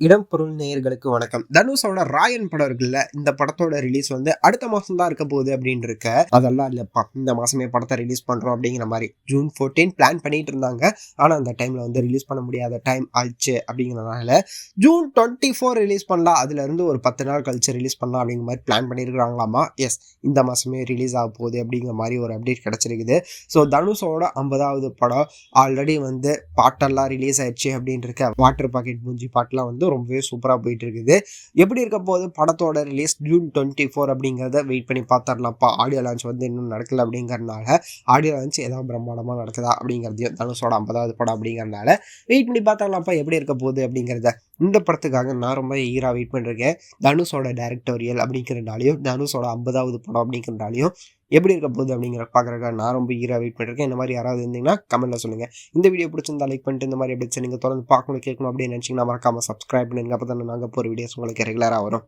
இடம் பொருள் நேயர்களுக்கு வணக்கம். தனுஷோட ராயன் படம் இருக்குல்ல இந்த படத்தோட ரிலீஸ் வந்து அடுத்த மாசம் தான் இருக்க போகுது அப்படின்னு இருக்க அதெல்லாம் இல்லப்பா இந்த மாசமே படத்தை ரிலீஸ் பண்றோம் அப்படிங்கிற மாதிரி ஜூன் 14 பிளான் பண்ணிட்டு இருந்தாங்க. ஆனா அந்த டைம்ல வந்து ரிலீஸ் பண்ண முடியாத டைம் ஆயிடுச்சு அப்படிங்கிறதுனால ஜூன் டுவெண்ட்டி ஃபோர் ரிலீஸ் பண்ணலாம். அதுல இருந்து ஒரு பத்து நாள் கழிச்சு ரிலீஸ் பண்ணலாம் அப்படிங்கிற மாதிரி பிளான் பண்ணியிருக்கிறாங்களாமா எஸ் இந்த மாசமே ரிலீஸ் ஆக போகுது அப்படிங்கிற மாதிரி ஒரு அப்டேட் கிடைச்சிருக்குது. ஸோ தனுஷோட ஐம்பதாவது படம் ஆல்ரெடி வந்து பாட்டெல்லாம் ரிலீஸ் ஆயிடுச்சு அப்படின்னு இருக்க வாட்டர் பாக்கெட் மூஞ்சி பாட்டெலாம் வந்து ரொம்பவே சூப்பராக போயிட்டு இருக்குது எப்படி இருக்க போது படத்தோட ரிலீஸ் ஜூன் டுவெண்ட்டி ஃபோர் அப்படிங்கிறத வெயிட் பண்ணி பார்த்துடலாம்ப்பா ஆடியோ லான்ச் வந்து இன்னும் நடக்கல அப்படிங்கிறனால ஆடியோ லான்ச் ஏதாவது பிரம்மாண்டமாக நடக்குதா அப்படிங்கிறதையும் தனுஷோட ஐம்பதாவது படம் அப்படிங்கறதுனால வெயிட் பண்ணி பார்த்தாங்களாப்பா எப்படி இருக்க போகுது அப்படிங்கிறத. இந்த படத்துக்காக நான் ரொம்ப ஈராக வெயிட் பண்ணிருக்கேன். தனுஷோட டேரக்டோரியல் அப்படிங்கிறனாலையும் தனுஷோட ஐம்பதாவது படம் அப்படிங்கிறனாலையும் எப்படி இருக்க போகுது அப்படிங்கிற பார்க்குறக்கா நான் ரொம்ப ஈராக வெயிட் பண்ணிருக்கேன். இந்த மாதிரி யாராவது இருந்தீங்கன்னா கமெண்ட்டில் சொல்லுங்கள் இந்த வீடியோ பிடிச்சிருந்தா லைக் பண்ணிட்டு இந்த மாதிரி எப்படி நீங்கள் தொடர்ந்து பார்க்கணும் கேட்கணும் அப்படின்னு நினச்சிங்கன்னா மறக்காமல் சப்ஸ்கிரைப் பண்ணுங்க அப்போ தான் நாங்கள் போகிற வீடியோஸ் உங்களுக்கு ரெகுலராக வரும்.